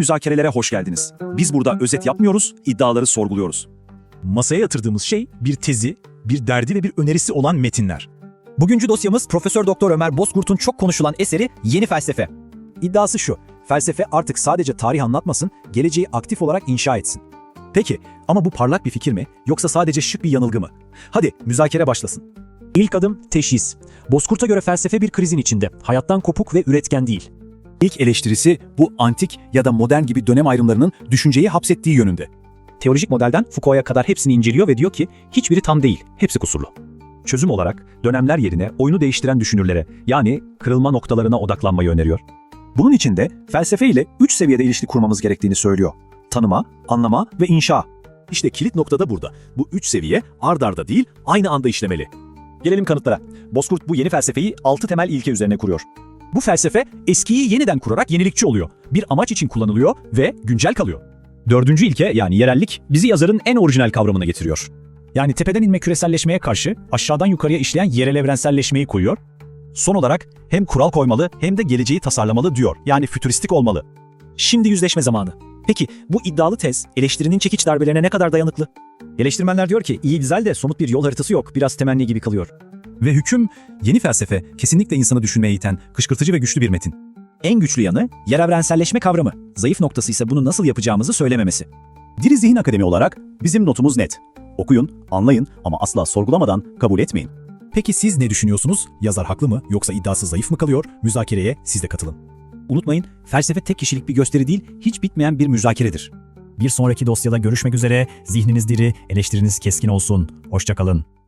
Müzakerelere hoş geldiniz. Biz burada özet yapmıyoruz, iddiaları sorguluyoruz. Masaya yatırdığımız şey bir tezi, bir derdi ve bir önerisi olan metinler. Bugünkü dosyamız Profesör Doktor Ömer Bozkurt'un çok konuşulan eseri Yeni Felsefe. İddiası şu, felsefe artık sadece tarih anlatmasın, geleceği aktif olarak inşa etsin. Peki ama bu parlak bir fikir mi yoksa sadece şık bir yanılgı mı? Hadi müzakere başlasın. İlk adım teşhis. Bozkurt'a göre felsefe bir krizin içinde, hayattan kopuk ve üretken değil. İlk eleştirisi bu antik ya da modern gibi dönem ayrımlarının düşünceyi hapsettiği yönünde. Teolojik modelden Foucault'a kadar hepsini inceliyor ve diyor ki hiçbiri tam değil, hepsi kusurlu. Çözüm olarak dönemler yerine oyunu değiştiren düşünürlere yani kırılma noktalarına odaklanmayı öneriyor. Bunun için de felsefe ile üç seviyede ilişki kurmamız gerektiğini söylüyor. Tanıma, anlama ve inşa. İşte kilit nokta da burada. Bu üç seviye ard arda değil, aynı anda işlemeli. Gelelim kanıtlara. Bozkurt bu yeni felsefeyi altı temel ilke üzerine kuruyor. Bu felsefe eskiyi yeniden kurarak yenilikçi oluyor. Bir amaç için kullanılıyor ve güncel kalıyor. Dördüncü ilke yani yerellik bizi yazarın en orijinal kavramına getiriyor. Yani tepeden inme küreselleşmeye karşı aşağıdan yukarıya işleyen yerel evrenselleşmeyi koyuyor. Son olarak hem kural koymalı hem de geleceği tasarlamalı diyor. Yani fütüristik olmalı. Şimdi yüzleşme zamanı. Peki bu iddialı tez eleştirinin çekiç darbelerine ne kadar dayanıklı? Eleştirmenler diyor ki iyi güzel de somut bir yol haritası yok. Biraz temenni gibi kalıyor. Ve hüküm, yeni felsefe kesinlikle insanı düşünmeye iten, kışkırtıcı ve güçlü bir metin. En güçlü yanı yer evrenselleşme kavramı. Zayıf noktası ise bunu nasıl yapacağımızı söylememesi. Diri Zihin Akademi olarak bizim notumuz net. Okuyun, anlayın ama asla sorgulamadan kabul etmeyin. Peki siz ne düşünüyorsunuz? Yazar haklı mı yoksa iddiası zayıf mı kalıyor? Müzakereye siz de katılın. Unutmayın, felsefe tek kişilik bir gösteri değil, hiç bitmeyen bir müzakeredir. Bir sonraki dosyada görüşmek üzere. Zihniniz diri, eleştiriniz keskin olsun. Hoşçakalın.